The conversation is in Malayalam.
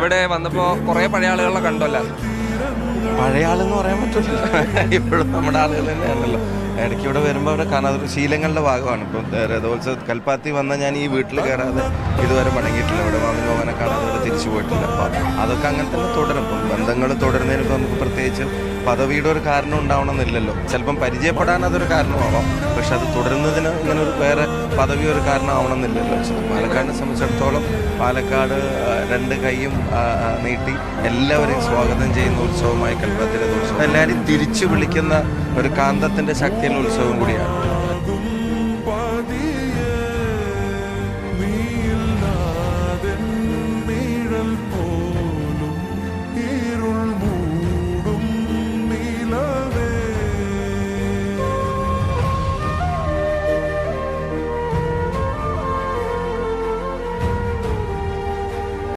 ഇവിടെ വന്നപ്പോ കൊറേ പഴയ ആളുകളെ കണ്ടല്ലോ. പഴയ ആളെന്ന് പറയാൻ പറ്റില്ല ഇപ്പോഴും നമ്മുടെ ആളുകൾ തന്നെയാണല്ലോ. ഇടയ്ക്ക് ഇവിടെ വരുമ്പോൾ അവിടെ ഒരു ശീലങ്ങളുടെ ഭാഗമാണ്. ഇപ്പം രഥോത്സവ കൽപ്പാത്തി വന്ന ഞാൻ ഈ വീട്ടിൽ കയറാതെ ഇതുവരെ മടങ്ങിയിട്ടില്ല ഇവിടെ മാമി പോകാനെ കാണാതെ തിരിച്ചു പോയിട്ടില്ല. അതൊക്കെ അങ്ങനെ തന്നെ തുടരും. ഇപ്പം തുടരുന്നതിനൊക്കെ നമുക്ക് പ്രത്യേകിച്ച് പദവിയുടെ ഒരു കാരണം ഉണ്ടാവണമെന്നില്ലല്ലോ. ചിലപ്പം പരിചയപ്പെടാൻ അതൊരു കാരണമാവാം. പക്ഷെ അത് തുടരുന്നതിന് ഇങ്ങനെ ഒരു വേറെ പദവി ഒരു കാരണമാവണമെന്നില്ലല്ലോ. പാലക്കാടിനെ സംബന്ധിച്ചിടത്തോളം പാലക്കാട് രണ്ട് കൈയും നീട്ടി എല്ലാവരെയും സ്വാഗതം ചെയ്യുന്ന ഉത്സവമായി കൽപ്പത്തിലെ ഉത്സവം. എല്ലാവരും തിരിച്ചു വിളിക്കുന്ന ഒരു കാന്തത്തിന്റെ ശക്തിയുള്ള ഉത്സവം കൂടിയാണ്.